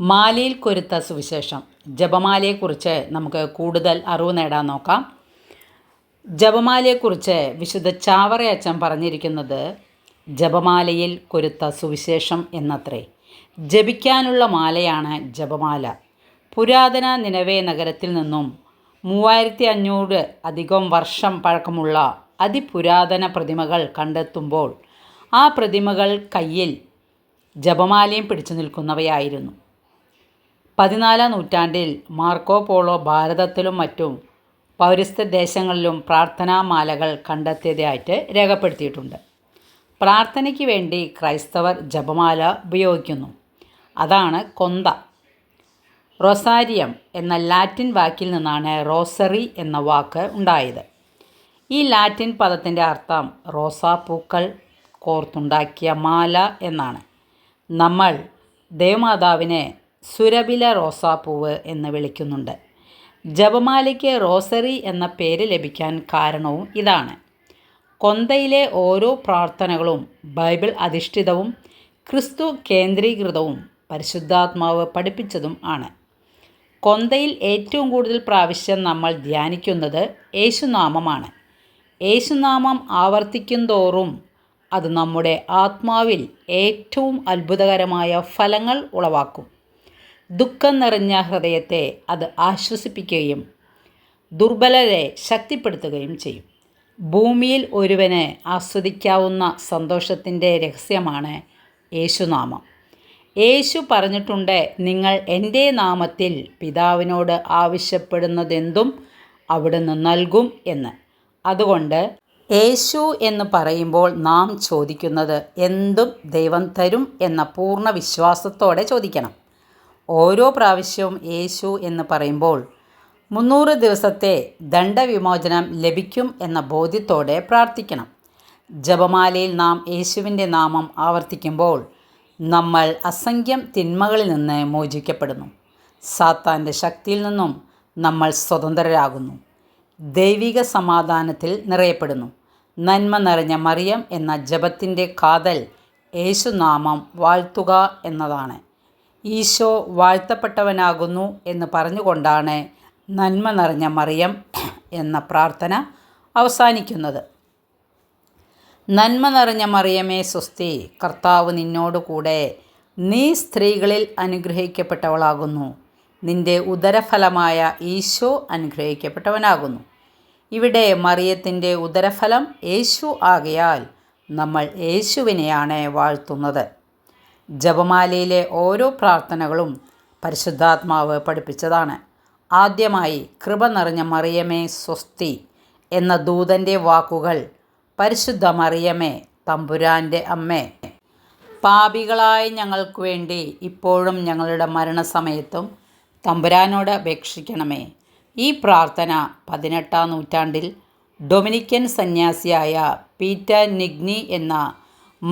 മാലയിൽ കൊരുത്ത സുവിശേഷം. ജപമാലയെക്കുറിച്ച് നമുക്ക് കൂടുതൽ അറിവ് നേടാൻ നോക്കാം. ജപമാലയെക്കുറിച്ച് വിശുദ്ധ ചാവറയച്ചൻ പറഞ്ഞിരിക്കുന്നത് ജപമാലയിൽ കൊരുത്ത സുവിശേഷം എന്നത്രേ. ജപിക്കാനുള്ള മാലയാണ് ജപമാല. പുരാതന നിലവേ നഗരത്തിൽ നിന്നും മൂവായിരത്തി അഞ്ഞൂറ് അധികം വർഷം പഴക്കമുള്ള അതിപുരാതന പ്രതിമകൾ കണ്ടെത്തുമ്പോൾ ആ പ്രതിമകൾ കയ്യിൽ ജപമാലയും പിടിച്ചു നിൽക്കുന്നവയായിരുന്നു. പതിനാലാം നൂറ്റാണ്ടിൽ മാർക്കോ പോളോ ഭാരതത്തിലും മറ്റും പൗരസ്ത്യ ദേശങ്ങളിലും പ്രാർത്ഥനാമാലകൾ കണ്ടെത്തിയതായിട്ട് രേഖപ്പെടുത്തിയിട്ടുണ്ട്. പ്രാർത്ഥനയ്ക്ക് വേണ്ടി ക്രൈസ്തവർ ജപമാല ഉപയോഗിക്കുന്നു. അതാണ് കൊന്ത. റൊസാരിയം എന്ന ലാറ്റിൻ വാക്കിൽ നിന്നാണ് റോസറി എന്ന വാക്ക് ഉണ്ടായത്. ഈ ലാറ്റിൻ പദത്തിന്റെ അർത്ഥം റോസാപ്പൂക്കൾ കോർത്തുണ്ടാക്കിയ മാല എന്നാണ്. നമ്മൾ ദേവമാതാവിനെ സുരഭില റോസാപ്പൂവ് എന്ന് വിളിക്കുന്നുണ്ട്. ജപമാലയ്ക്ക് റോസറി എന്ന പേര് ലഭിക്കാൻ കാരണവും ഇതാണ്. കൊന്തയിലെ ഓരോ പ്രാർത്ഥനകളും ബൈബിൾ അധിഷ്ഠിതവും ക്രിസ്തു കേന്ദ്രീകൃതവും പരിശുദ്ധാത്മാവ് പഠിപ്പിച്ചതും ആണ്. കൊന്തയിൽ ഏറ്റവും കൂടുതൽ പ്രാവശ്യം നമ്മൾ ധ്യാനിക്കുന്നത് യേശുനാമമാണ്. യേശുനാമം ആവർത്തിക്കുന്തോറും അത് നമ്മുടെ ആത്മാവിൽ ഏറ്റവും അത്ഭുതകരമായ ഫലങ്ങൾ ഉളവാക്കും. ദുഃഖം നിറഞ്ഞ ഹൃദയത്തെ അത് ആശ്വസിപ്പിക്കുകയും ദുർബലരെ ശക്തിപ്പെടുത്തുകയും ചെയ്യും. ഭൂമിയിൽ ഒരുവന് ആസ്വദിക്കാവുന്ന സന്തോഷത്തിന്റെ രഹസ്യമാണ് യേശുനാമം. യേശു പറഞ്ഞിട്ടുണ്ട് നിങ്ങൾ എന്റെ നാമത്തിൽ പിതാവിനോട് ആവശ്യപ്പെടുന്നതെന്തും അവിടുന്ന് നൽകും എന്ന്. അതുകൊണ്ട് യേശു എന്ന് പറയുമ്പോൾ നാം ചോദിക്കുന്നത് എന്തും ദൈവം തരും എന്ന പൂർണ വിശ്വാസത്തോടെ ചോദിക്കണം. ഓരോ പ്രാവശ്യവും യേശു എന്ന് പറയുമ്പോൾ മുന്നൂറ് ദിവസത്തെ ദണ്ഡവിമോചനം ലഭിക്കും എന്ന ബോധ്യത്തോടെ പ്രാർത്ഥിക്കണം. ജപമാലയിൽ നാം യേശുവിന്റെ നാമം ആവർത്തിക്കുമ്പോൾ നമ്മൾ അസംഖ്യം തിന്മകളിൽ നിന്ന് മോചിക്കപ്പെടുന്നു. സാത്താന്റെ ശക്തിയിൽ നിന്നും നമ്മൾ സ്വതന്ത്രരാകുന്നു. ദൈവിക സമാധാനത്തിൽ നിറയപ്പെടുന്നു. നന്മ നിറഞ്ഞ മറിയം എന്ന ജപത്തിന്റെ കാതൽ യേശുനാമം വാഴ്ത്തുക എന്നതാണ്. ഈശോ വാഴ്ത്തപ്പെട്ടവനാകുന്നു എന്ന് പറഞ്ഞുകൊണ്ടാണ് നന്മ നിറഞ്ഞ മറിയം എന്ന പ്രാർത്ഥന അവസാനിക്കുന്നത്. നന്മ നിറഞ്ഞ മറിയമേ സ്വസ്തി കർത്താവ് നിന്നോട് കൂടെ നീ സ്ത്രീകളിൽ അനുഗ്രഹിക്കപ്പെട്ടവളാകുന്നു. നിന്റെ ഉദരഫലമായ ഈശോ അനുഗ്രഹിക്കപ്പെട്ടവനാകുന്നു. ഇവിടെ മറിയത്തിന്റെ ഉദരഫലം യേശു ആകയാൽ നമ്മൾ യേശുവിനെയാണ് വാഴ്ത്തുന്നത്. ജപമാലയിലെ ഓരോ പ്രാർത്ഥനകളും പരിശുദ്ധാത്മാവ് പഠിപ്പിച്ചതാണ്. ആദ്യമായി കൃപ നിറഞ്ഞ മറിയമേ സ്വസ്തി എന്ന ദൂതന്റെ വാക്കുകൾ പരിശുദ്ധ മറിയമേ തമ്പുരാന്റെ അമ്മേ. പാപികളായ ഞങ്ങൾക്ക് വേണ്ടി ഇപ്പോഴും ഞങ്ങളുടെ മരണസമയത്തും തമ്പുരാനോട് അപേക്ഷിക്കണമേ. ഈ പ്രാർത്ഥന പതിനെട്ടാം നൂറ്റാണ്ടിൽ ഡൊമിനിക്കൻ സന്യാസിയായ പീറ്റർ നിഗ്നി എന്ന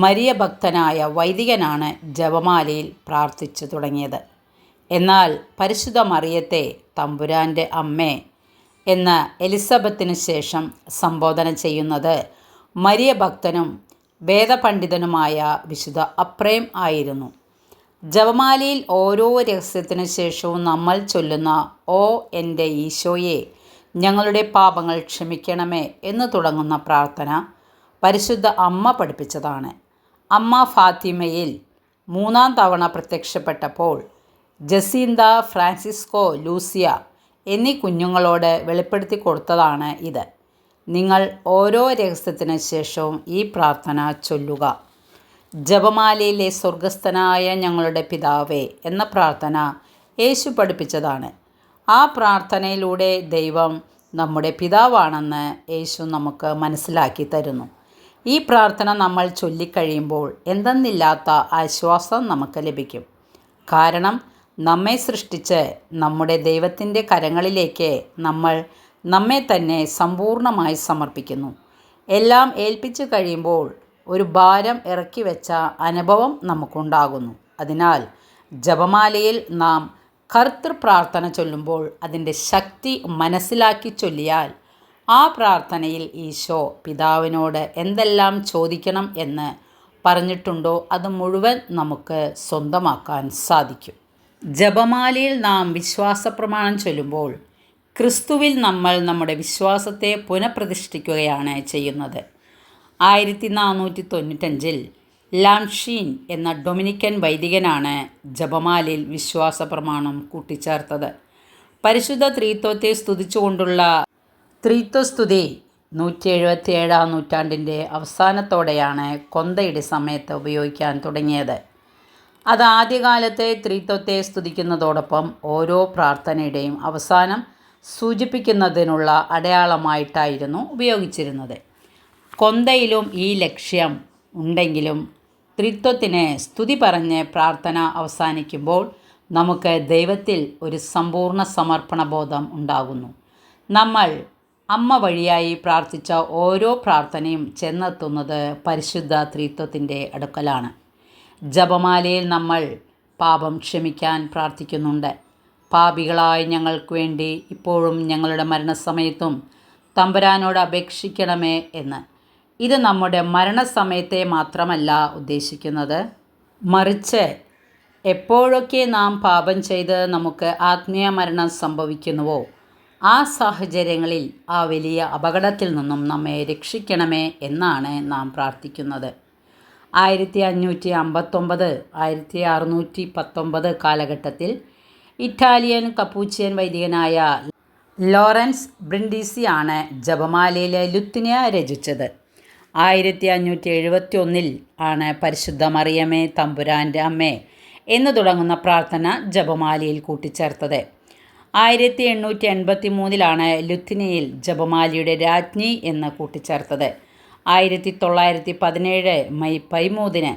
മരിയ ഭക്തനായ വൈദികനാണ് ജപമാലയിൽ പ്രാർത്ഥിച്ചു തുടങ്ങിയത്. എന്നാൽ പരിശുദ്ധ മറിയത്തെ തമ്പുരാന്റെ അമ്മേ എന്ന എലിസബത്തിന് ശേഷം സംബോധന ചെയ്യുന്നത് മരിയ ഭക്തനും വേദപണ്ഡിതനുമായ വിശുദ്ധ അപ്രേം ആയിരുന്നു. ജപമാലയിൽ ഓരോ രഹസ്യത്തിനു ശേഷവും നമ്മൾ ചൊല്ലുന്ന ഓ എന്റെ ഈശോയെ ഞങ്ങളുടെ പാപങ്ങൾ ക്ഷമിക്കണമേ എന്ന് തുടങ്ങുന്ന പ്രാർത്ഥന പരിശുദ്ധ അമ്മ പഠിപ്പിച്ചതാണ്. അമ്മ ഫാത്തിമയിൽ മൂന്നാം തവണ പ്രത്യക്ഷപ്പെട്ടപ്പോൾ ജസീന്ത ഫ്രാൻസിസ്കോ ലൂസിയ എന്നീ കുഞ്ഞുങ്ങളോട് വെളിപ്പെടുത്തി കൊടുത്തതാണ് ഇത്. നിങ്ങൾ ഓരോ രഹസ്യത്തിന് ശേഷവും ഈ പ്രാർത്ഥന ചൊല്ലുക. ജപമാലയിലെ സ്വർഗസ്ഥനായ ഞങ്ങളുടെ പിതാവേ എന്ന പ്രാർത്ഥന യേശു പഠിപ്പിച്ചതാണ്. ആ പ്രാർത്ഥനയിലൂടെ ദൈവം നമ്മുടെ പിതാവാണെന്ന് യേശു നമുക്ക് മനസ്സിലാക്കി തരുന്നു. ഈ പ്രാർത്ഥന നമ്മൾ ചൊല്ലിക്കഴിയുമ്പോൾ എന്തെന്നില്ലാത്ത ആശ്വാസം നമുക്ക് ലഭിക്കും. കാരണം നമ്മെ സൃഷ്ടിച്ച് നമ്മുടെ ദൈവത്തിന്റെ കരങ്ങളിലേക്ക് നമ്മൾ നമ്മെ തന്നെ സമ്പൂർണമായി സമർപ്പിക്കുന്നു. എല്ലാം ഏൽപ്പിച്ചു കഴിയുമ്പോൾ ഒരു ഭാരം ഇറക്കി വെച്ച അനുഭവം നമുക്കുണ്ടാകുന്നു. അതിനാൽ ജപമാലയിൽ നാം കർത്തൃ പ്രാർത്ഥന ചൊല്ലുമ്പോൾ അതിന്റെ ശക്തി മനസ്സിലാക്കി ചൊല്ലിയാൽ ആ പ്രാർത്ഥനയിൽ ഈശോ പിതാവിനോട് എന്തെല്ലാം ചോദിക്കണം എന്ന് പറഞ്ഞിട്ടുണ്ടോ? അത് മുഴുവൻ നമുക്ക് സ്വന്തമാക്കാൻ സാധിക്കും. ജപമാലയിൽ നാം വിശ്വാസപ്രമാണം ചൊല്ലുമ്പോൾ ക്രിസ്തുവിൽ നമ്മൾ നമ്മുടെ വിശ്വാസത്തെ പുനഃപ്രതിഷ്ഠിക്കുകയാണ് ചെയ്യുന്നത്. ആയിരത്തി നാനൂറ്റി തൊണ്ണൂറ്റഞ്ചിൽ ലാംഷീൻ എന്ന ഡൊമിനിക്കൻ വൈദികനാണ് ജപമാലയിൽ വിശ്വാസപ്രമാണം കൂട്ടിച്ചേർത്തത്. പരിശുദ്ധ ത്രീത്വത്തെ സ്തുതിച്ചുകൊണ്ടുള്ള ത്രീത്വസ്തുതി നൂറ്റി എഴുപത്തി ഏഴാം നൂറ്റാണ്ടിന്റെ അവസാനത്തോടെയാണ് കൊന്തയുടെ സമയത്ത് ഉപയോഗിക്കാൻ തുടങ്ങിയത്. അത് ആദ്യകാലത്തെ ത്രിത്വത്തെ സ്തുതിക്കുന്നതോടൊപ്പം ഓരോ പ്രാർത്ഥനയുടെയും അവസാനം സൂചിപ്പിക്കുന്നതിനുള്ള അടയാളമായിട്ടായിരുന്നു ഉപയോഗിച്ചിരുന്നത്. കൊന്തയിലും ഈ ലക്ഷ്യം ഉണ്ടെങ്കിലും ത്രിത്വത്തിന് സ്തുതി പറഞ്ഞ് പ്രാർത്ഥന അവസാനിക്കുമ്പോൾ നമുക്ക് ദൈവത്തിൽ ഒരു സമ്പൂർണ സമർപ്പണ ബോധം ഉണ്ടാകുന്നു. നമ്മൾ അമ്മ വഴിയായി പ്രാർത്ഥിച്ച ഓരോ പ്രാർത്ഥനയും ചെന്നെത്തുന്നത് പരിശുദ്ധ ത്രിത്വത്തിന്റെ അടുക്കലാണ്. ജപമാലയിൽ നമ്മൾ പാപം ക്ഷമിക്കാൻ പ്രാർത്ഥിക്കുന്നുണ്ട്. പാപികളായ ഞങ്ങൾക്ക് വേണ്ടി ഇപ്പോഴും ഞങ്ങളുടെ മരണസമയത്തും തമ്പുരാനോട് അപേക്ഷിക്കണമേ എന്ന്. ഇത് നമ്മുടെ മരണസമയത്തെ മാത്രമല്ല ഉദ്ദേശിക്കുന്നത്. മറിച്ച് എപ്പോഴൊക്കെ നാം പാപം ചെയ്ത് നമുക്ക് ആത്മീയ മരണം സംഭവിക്കുന്നുവോ ആ സാഹചര്യങ്ങളിൽ ആ വലിയ അപകടത്തിൽ നിന്നും നമ്മെ രക്ഷിക്കണമേ എന്നാണ് നാം പ്രാർത്ഥിക്കുന്നത്. ആയിരത്തി അഞ്ഞൂറ്റി അമ്പത്തൊമ്പത് ആയിരത്തി അറുന്നൂറ്റി പത്തൊമ്പത് കാലഘട്ടത്തിൽ ഇറ്റാലിയൻ കപ്പൂച്ചിയൻ വൈദികനായ ലോറൻസ് ബ്രിൻഡീസി ആണ് ജപമാലയിലെ ലുത്തിനിയ രചിച്ചത്. ആയിരത്തി അഞ്ഞൂറ്റി എഴുപത്തി ഒന്നിൽ ആണ് പരിശുദ്ധ മറിയമേ തമ്പുരാന്റെ അമ്മേ എന്ന് തുടങ്ങുന്ന പ്രാർത്ഥന ജപമാലയിൽ കൂട്ടിച്ചേർത്തത്. ആയിരത്തി എണ്ണൂറ്റി എൺപത്തി മൂന്നിലാണ് ലുത്തിനിയിൽ ജപമാലിയുടെ രാജ്ഞി എന്ന് കൂട്ടിച്ചേർത്തത്. ആയിരത്തി തൊള്ളായിരത്തി പതിനേഴ് മെയ് പതിമൂന്നിന്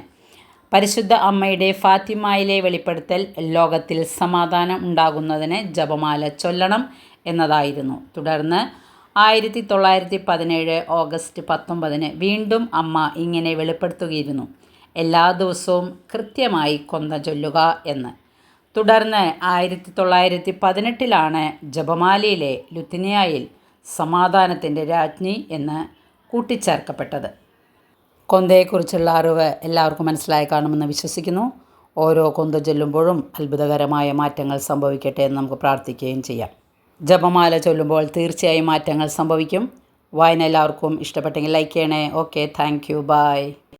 പരിശുദ്ധ അമ്മയുടെ ഫാത്തിമായിലെ വെളിപ്പെടുത്തൽ ലോകത്തിൽ സമാധാനം ഉണ്ടാകുന്നതിന് ജപമാല ചൊല്ലണം എന്നതായിരുന്നു. തുടർന്ന് ആയിരത്തി തൊള്ളായിരത്തി പതിനേഴ് ഓഗസ്റ്റ് പത്തൊമ്പതിന് വീണ്ടും അമ്മ ഇങ്ങനെ വെളിപ്പെടുത്തുകയിരുന്നു. എല്ലാ ദിവസവും കൃത്യമായി കൊന്ന ചൊല്ലുക എന്ന്. തുടർന്ന് ആയിരത്തി തൊള്ളായിരത്തി പതിനെട്ടിലാണ് ജപമാലയിലെ ലുത്തിനിയായിൽ സമാധാനത്തിന്റെ രാജ്ഞി എന്ന് കൂട്ടിച്ചേർക്കപ്പെട്ടത്. കൊന്തയെക്കുറിച്ചുള്ള അറിവ് എല്ലാവർക്കും മനസ്സിലായി കാണുമെന്ന് വിശ്വസിക്കുന്നു. ഓരോ കൊന്ത ചൊല്ലുമ്പോഴും അത്ഭുതകരമായ മാറ്റങ്ങൾ സംഭവിക്കട്ടെ എന്ന് നമുക്ക് പ്രാർത്ഥിക്കുകയും ചെയ്യാം. ജപമാല ചൊല്ലുമ്പോൾ തീർച്ചയായും മാറ്റങ്ങൾ സംഭവിക്കും. വായന എല്ലാവർക്കും ഇഷ്ടപ്പെട്ടെങ്കിൽ ലൈക്ക് ചെയ്യണേ. Okay thank you. ബൈ.